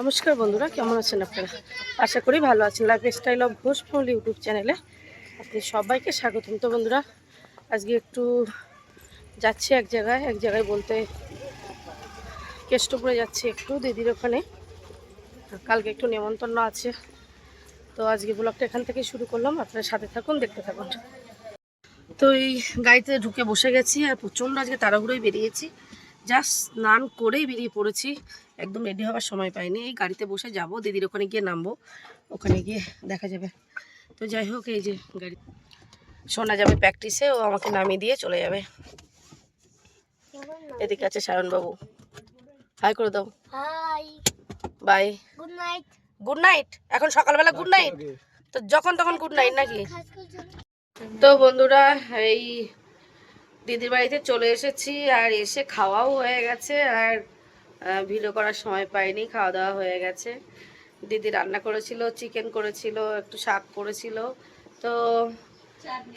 নমস্কার বন্ধুরা, কেমন আছেন আপনারা? আশা করি ভালো আছেন। লাইফ স্টাইল অফ ঘোষ ঘোষফল ইউটিউব চ্যানেলে আপনি সবাইকে স্বাগতম। তো বন্ধুরা, আজকে একটু যাচ্ছি এক জায়গায়। এক জায়গায় বলতে কেষ্টপুরে যাচ্ছি একটু দিদির ওখানে। কালকে একটু নেমন্তন্ন আছে। তো আজকে ব্লগটা এখান থেকে শুরু করলাম। আপনার সাথে থাকুন, দেখতে থাকুন। তো এই গাড়িতে ঢুকে বসে গেছি আর প্রচণ্ড আজকে তাড়াহুড়োই বেরিয়েছি। জাস্ট স্নান করেই বেরিয়ে পড়েছি। একদম রেডি হওয়ার সময় পাইনি। এই গাড়িতে বসে যাব। দিদির ওখানে গিয়ে নামবো। ওখানে গিয়ে দেখা যাবে। তো যাই হোক এই যে গাড়ি শোনা যাবে প্র্যাকটিসে ও আমাকে নামিয়ে দিয়ে চলে যাবে। এদিকে আছে সায়নবাবু। হাই করে দাও। Bye good night good night এখন সকালবেলা গুড নাইট তো যখন তখন গুড নাইট নাকি? তো বন্ধুরা এই দিদির বাড়িতে চলে এসেছি আর এসে খাওয়াও হয়ে গেছে আর ভিডিও করার সময় পাইনি খাওয়া দাওয়া হয়ে গেছে। দিদি রান্না করেছিল চিকেন করেছিল একটু শাক করেছিল। তো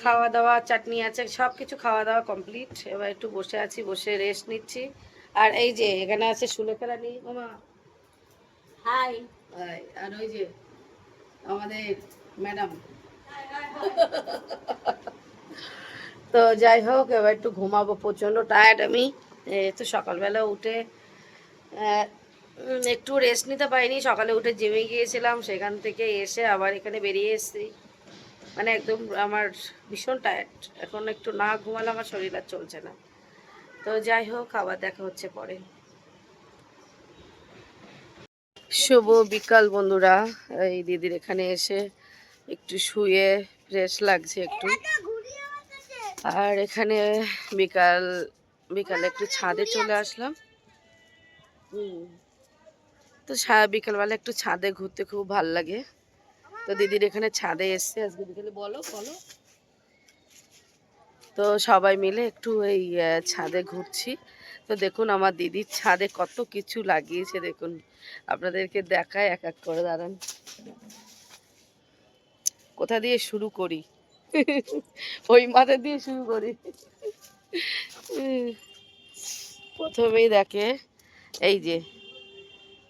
খাওয়া দাওয়া চাটনি আছে সব কিছু খাওয়া দাওয়া কমপ্লিট এবার একটু বসে আছি বসে রেস্ট নিচ্ছি। আর এই যে এখানে আছে সুলেখা রানী ওমা হাই হাই, আর ওই যে আমাদের ম্যাডাম তো যাই হোক, এবার একটু ঘুমাবো, প্রচণ্ড টায়ার্ড আমি। তো সকালবেলা উঠে একটু রেস্ট নিতে পারিনি। সকালে উঠে জিমে গিয়েছিলাম, সেখান থেকে এসে আবার এখানে বেরিয়ে এসেছি। মানে একদম আমার ভীষণ টায়ার্ড এখন একটু না ঘুমালে আমার শরীর আর চলছে না। তো যাই হোক, আবার দেখা হচ্ছে পরে। শুভ বিকাল বন্ধুরা। এই দিদির এখানে এসে একটু শুয়ে ফ্রেশ লাগছে একটু। আর এখানে বিকাল বিকালে একটু ছাদে চলে আসলাম। তো বিকালবেলা একটু ছাদে ঘুরতে খুব ভালো লাগে। তো দিদির এখানে ছাদে এসছে। আজকে বিকালে বলো বলো। তো সবাই মিলে একটু এই ছাদে ঘুরছি। তো দেখুন আমার দিদির ছাদে কত কিছু লাগিয়েছে দেখুন। আপনাদেরকে দেখায় এক এক করে দাঁড়ান। কোথা দিয়ে শুরু করি? ওই মাথা দিয়ে শুরু করি। প্রথমেই দেখে, এই যে,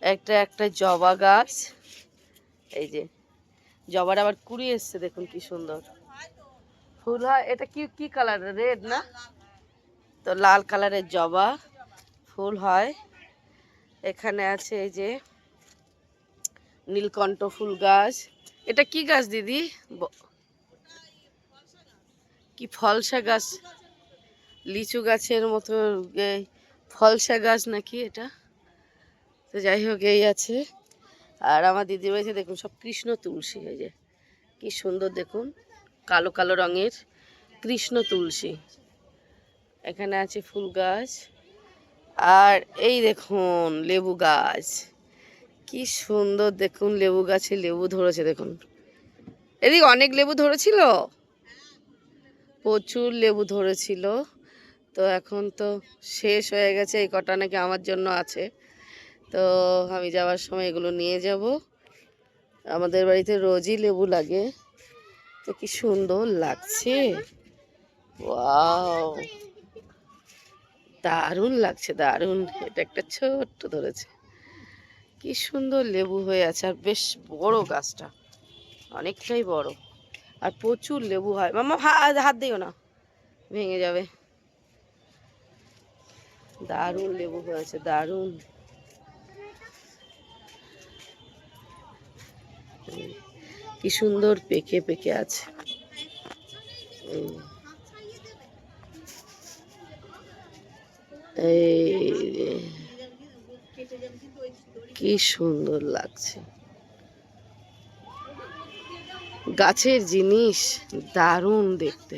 একটা একটা জবা গাছ। এই যে জবার আবার কুড়ি এসছে, দেখুন কি সুন্দর। ফুল হয়, এটা কি কি কালার? রেড না? তো লাল কালারের জবা ফুল হয়। এখানে আছে এই যে, নীলকণ্ঠ ফুল গাছ। এটা কি গাছ দিদি? কি ফলসা গাছ? লিচু গাছের মতো ফলসা গাছ নাকি এটা? তো যাই হোক, এই আছে। আর আমার দিদি রয়েছে দেখুন, সব কৃষ্ণ তুলসী, এই যে। কি সুন্দর দেখুন, কালো কালো রঙের কৃষ্ণ তুলসী। এখানে আছে ফুল গাছ। আর এই দেখুন, লেবু গাছ। কি সুন্দর দেখুন, লেবু গাছে লেবু ধরেছে, দেখুন। এদিকে অনেক লেবু ধরেছিল। প্রচুর লেবু ধরেছিল। তো এখন তো শেষ হয়ে গেছে, এই কটা নাকি আমার জন্য আছে। তো আমি যাওয়ার সময় এগুলো নিয়ে যাব। আমাদের বাড়িতে রোজই লেবু লাগে। তো কি সুন্দর লাগছে। ওয়াও! দারুণ লাগছে, দারুণ। এটা একটা ছোট্ট ধরেছে। কি সুন্দর লেবু হয়ে আছে, আর বেশ বড় গাছটা। অনেকটাই বড়। আর প্রচুর লেবু হয়। মামা হাত দিও না। ভেঙে যাবে। দারুণ লেবু হয়েছে, দারুণ। কি সুন্দর পেকে পেকে আছে। এই কি সুন্দর লাগছে। গাছের জিনিস দারুণ দেখতে।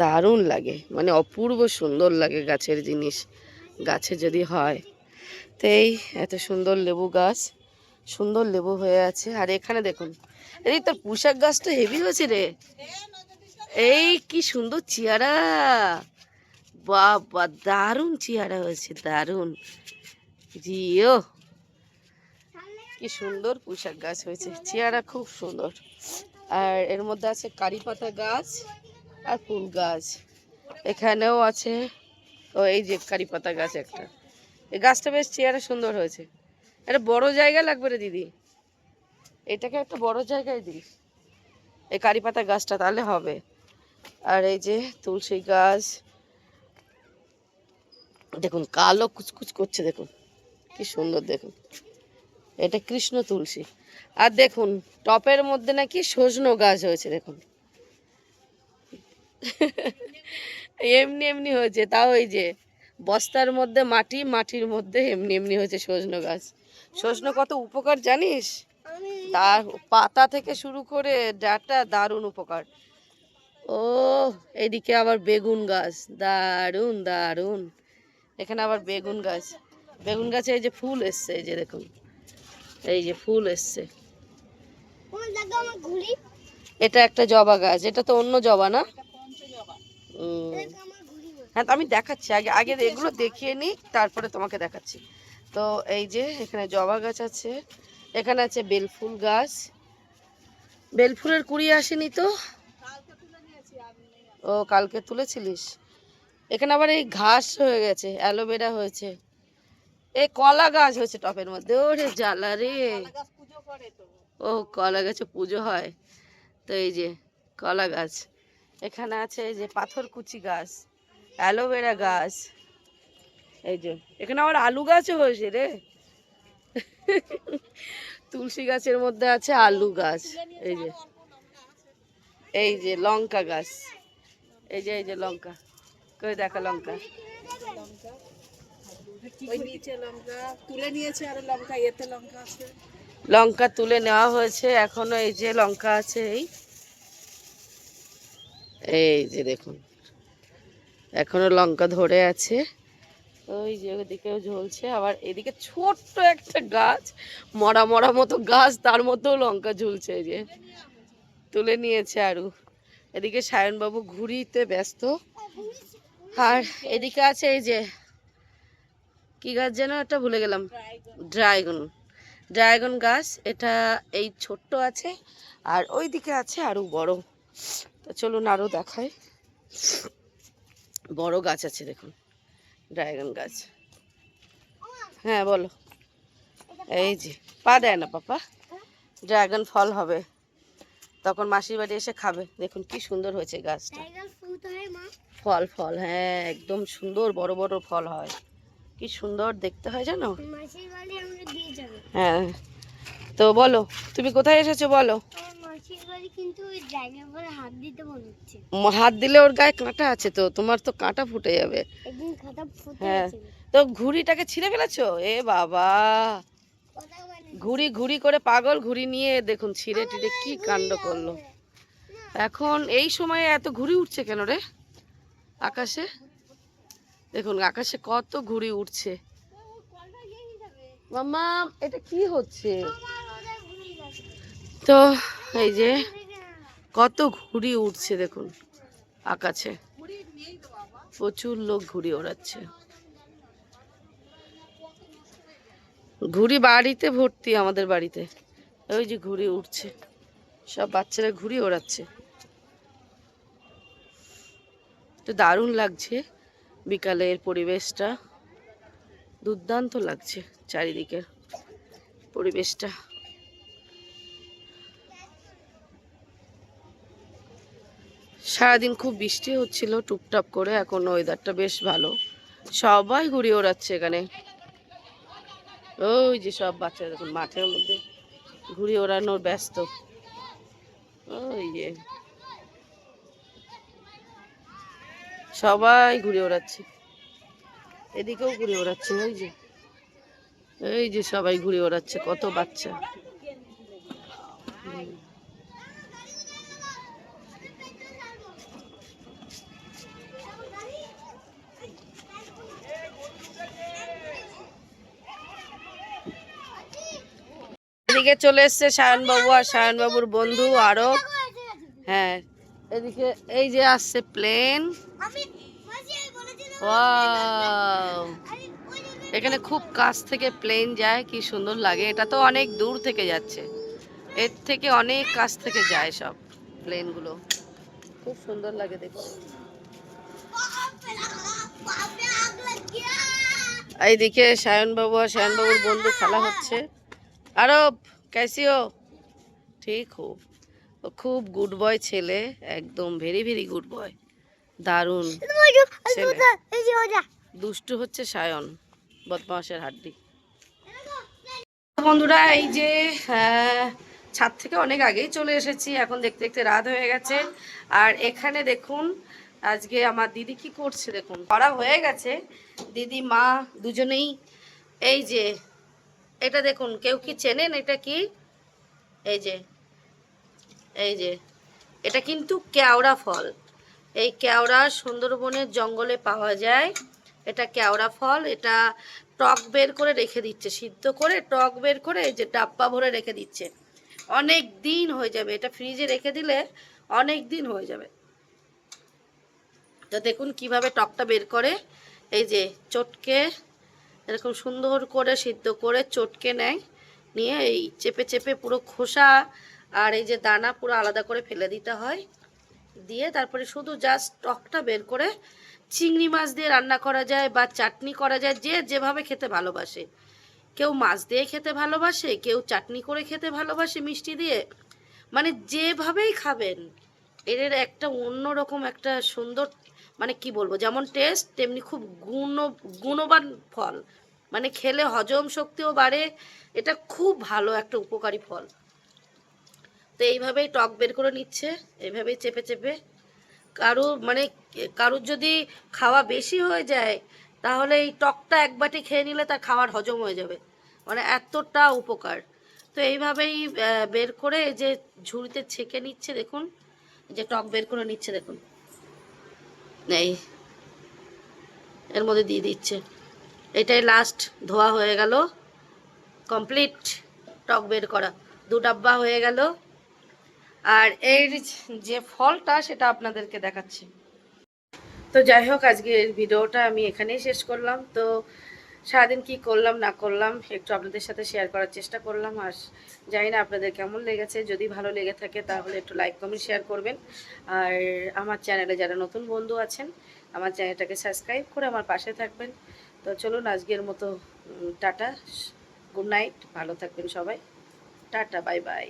দারুণ লাগে মানে অপূর্ব সুন্দর লাগে গাছের জিনিস। গাছে যদি হয়, তো এই এত সুন্দর লেবু গাছ, সুন্দর লেবু হয়ে আছে। আর এখানে দেখুন এই তোর পুষাক গাছটা হেভি হয়েছে রে। এই কি সুন্দর চেয়ারা বাবা দারুণ চেয়ারা হয়েছে, দারুণ। জিও কি সুন্দর পুঁশাক গাছ হয়েছে। চেয়ারা খুব সুন্দর। আর এর মধ্যে আছে কারি পাতা গাছ আর ফুল গাছ। এখানেও আছে, ও এই যে কারি পাতা গাছ একটা। এই গাছটা বেশ চেয়ারা সুন্দর হয়েছে। একটা বড় জায়গা লাগবে রে দিদি। এটাকে একটা বড় জায়গায় দিস এই কারি পাতা গাছটা তাহলে হবে। আর এই যে তুলসী গাছ। দেখুন, কালো কুচকুচ করছে, দেখুন। কি সুন্দর, দেখুন। এটা কৃষ্ণ তুলসী। আর দেখুন, টপের মধ্যে নাকি সজনো গাছ হয়েছে, দেখুন। এমনি এমনি হয়েছে, তাও এই যে বস্তার মধ্যে মাটি, মাটির মধ্যে এমনি এমনি হয়েছে সজনো গাছ। সজনো কত উপকার জানিস? তার পাতা থেকে শুরু করে ডাটা দারুণ উপকার। ও, এদিকে আবার বেগুন গাছ, দারুণ দারুণ। এখানে আবার বেগুন গাছ। বেগুন গাছে এই যে ফুল এসছে, এই যে দেখুন। এই যে ফুল এসছে। এটা একটা জবা গাছ এটা তো অন্য জবা না। হ্যাঁ তো আমি দেখাচ্ছি আগে আগে এগুলো দেখিয়ে নিই তারপরে তোমাকে দেখাচ্ছি। তো এই যে এখানে জবা গাছ আছে এখানে আছে বেলফুল গাছ। বেলফুলের কুড়ি আসেনি তো? ও কালকে তুলেছিলিস? এখানে আবার এই ঘাস হয়ে গেছে অ্যালোভেরা হয়েছে। এই কলা গাছ হয়েছে টপের মধ্যে ওরে জ্বালা রে। ও কলা গাছে পুজো হয়। তো এই যে কলা গাছ এখানে আছে এই যে পাথরকুচি গাছ অ্যালোভেরা গাছ। এই যে এখানে আবার আলু গাছও হয়েছে রে। তুলসী গাছের মধ্যে আছে আলু গাছ এই যে। এই যে লঙ্কা গাছ এই যে এই যে লঙ্কা কই দেখা লঙ্কা। লঙ্কা তুলে নেওয়া হয়েছে, এখনও এই যে লঙ্কা আছে, এই। এই যে দেখুন, এখনও লঙ্কা ধরে আছে। ওই যে ওদিকেও ঝুলছে, আবার এদিকে ছোট্ট একটা গাছ, মরা মরা মতো গাছ, তার মধ্যেও লঙ্কা ঝুলছে এই যে। তুলে নিয়েছে আরু। এদিকে সায়নবাবু ঘুরিতে ব্যস্ত। আর এদিকে আছে এই যে কি গাছ যেন একটা ভুলে গেলাম? ড্রাগন। ড্রাগন গাছ এটা এই ছোট্ট আছে আর ওই দিকে আছে আরও বড়। তো চলুন আরও দেখাই। বড় গাছ আছে দেখুন ড্রাগন গাছ। হ্যাঁ বলো। এই যে পা দেয় না পাপা। ড্রাগন ফল হবে। তখন মাসির বাড়ি এসে খাবে। দেখুন কি সুন্দর হয়েছে গাছটা। ফল ফল হ্যাঁ একদম সুন্দর বড় বড় ফল হয়। কি সুন্দর দেখতে হয় জানো? হ্যাঁ তো বলো তুমি কোথায় এসেছ বলো? হাত দিলে ওর গায়ে কাঁটা আছে তো তোমার তো কাঁটা ফুটে যাবে। হ্যাঁ। তো ঘুড়িটাকে ছিঁড়ে ফেলেছো? এ বাবা! ঘুড়ি ঘুড়ি করে পাগল ঘুড়ি নিয়ে দেখুন ছিঁড়ে টিড়ে কি কাণ্ড করল। এখন এই সময়ে এত ঘুড়ি উঠছে কেন রে? আকাশে? দেখুন, আকাশে কত ঘুড়ি উঠছে মাম্মা, এটা কি হচ্ছে? তো, এই যে, কত ঘুড়ি উঠছে দেখুন, আকাশে। প্রচুর লোক ঘুড়ি ওড়াচ্ছে। ঘুড়ি বাড়িতে ভর্তি আমাদের বাড়িতে। ওই যে ঘুড়ি উঠছে সব বাচ্চারা ঘুড়ি ওড়াচ্ছে। তো দারুণ লাগছে। বিকালের পরিবেশটা দুর্দান্ত লাগছে চারিদিকের পরিবেশটা। সারাদিন খুব বৃষ্টি হচ্ছিল টুপটাপ করে, এখন ওয়েদারটা বেশ ভালো। সবাই ঘুরে ওড়াচ্ছে এখানে। ওই যে সব বাচ্চারা মাঠের মধ্যে ঘুরে ওড়ানোর ব্যস্ত। ওই যে। সবাই ঘুরে ওড়াচ্ছে এদিকেও ঘুরে ওড়াচ্ছে ওই যে। এই যে সবাই ঘুরে ওড়াচ্ছে কত বাচ্চা। এদিকে চলে এসছে সায়নবাবু আর সায়নবাবুর বন্ধু আরও হ্যাঁ এদিকে এই যে আসছে প্লেন আমি মাসি আমি বলেছিলাম ওয়াও আরে ওই যে এখানে খুব কাছ থেকে প্লেন যায়, কি সুন্দর লাগে। এটা তো অনেক দূর থেকে যাচ্ছে। এর থেকে অনেক কাছ থেকে যায় সব প্লেনগুলো খুব সুন্দর লাগে দেখতে। এইদিকে সায়নবাবু আর সায়নবাবুর বন্ধু খেলা হচ্ছে। আরব ক্যাসি হো ঠিক হো খুব গুড বয় ছেলে, একদম ভেরি ভেরি গুড বয় দারুণ। দুষ্টু হচ্ছে সায়ন বদমাসের হাড্ডি। বন্ধুরা এই যে ছাদ থেকে অনেক আগেই চলে এসেছি এখন দেখতে দেখতে রাত হয়ে গেছে। আর এখানে দেখুন আজকে আমার দিদি কি করছে দেখুন? করা হয়ে গেছে। দিদি মা দুজনেই এই যে এটা দেখুন কেউ কি চেনেন এটা কি? এই যে এই যে এটা কিন্তু কেওড়া ফল। এই কেওড়া সুন্দরবনের জঙ্গলে পাওয়া যায়। এটা কেওড়া ফল, এটা টক বের করে রেখে দিচ্ছে, সিদ্ধ করে টক বের করে যে ডাব্বা ভরে রেখে দিচ্ছে। অনেক দিন হয়ে যাবে, এটা ফ্রিজে রেখে দিলে অনেক দিন হয়ে যাবে। তো দেখুন কীভাবে টকটা বের করে, এই যে চটকে এরকম সুন্দর করে সিদ্ধ করে চটকে নেয়, নিয়ে এই চেপে চেপে পুরো খোসা আর এই যে দানা পুরো আলাদা করে ফেলে দিতে হয়। দিয়ে তারপরে শুধু জাস্ট টকটা বের করে চিংড়ি মাছ দিয়ে রান্না করা যায় বা চাটনি করা যায়, যে যেভাবে খেতে ভালোবাসে। কেউ মাছ দিয়ে খেতে ভালোবাসে, কেউ চাটনি করে খেতে ভালোবাসে মিষ্টি দিয়ে। মানে যেভাবেই খাবেন এর একটা অন্যরকম একটা সুন্দর মানে কি বলব, যেমন টেস্ট তেমনি খুব গুণ, গুণবান ফল। মানে খেলে হজম শক্তিও বাড়ে, এটা খুব ভালো একটা উপকারী ফল। তো এইভাবেই টক বের করে নিচ্ছে, এইভাবেই চেপে চেপে। কারও মানে কারোর যদি খাওয়া বেশি হয়ে যায়, তাহলে এই টকটা এক বাটি খেয়ে নিলে তার খাওয়ার হজম হয়ে যাবে। মানে এতটা উপকার। তো এইভাবেই বের করে যে ঝুড়িতে ছেঁকে নিচ্ছে, দেখুন। যে টক বের করে নিচ্ছে, দেখুন। নেই এর মধ্যে দিয়ে দিচ্ছে। এটাই লাস্ট ধোয়া হয়ে গেল। কমপ্লিট টক বের করা। দু ডাব্বা হয়ে গেল। আর এর যে ফলটা সেটা আপনাদেরকে দেখাচ্ছি। তো যাই হোক, আজকের ভিডিওটা আমি এখানেই শেষ করলাম। তো সারাদিন কি করলাম, না করলাম, একটু আপনাদের সাথে শেয়ার করার চেষ্টা করলাম। আর জানি না আপনাদের কেমন লেগেছে। যদি ভালো লেগে থাকে, তাহলে একটু লাইক কমেন্ট শেয়ার করবেন। আর আমার চ্যানেলে যারা নতুন বন্ধু আছেন, আমার চ্যানেলটাকে সাবস্ক্রাইব করে আমার পাশে থাকবেন। তো চলুন, আজকের মতো টাটা। Good night. ভালো থাকবেন সবাই। Tata bye bye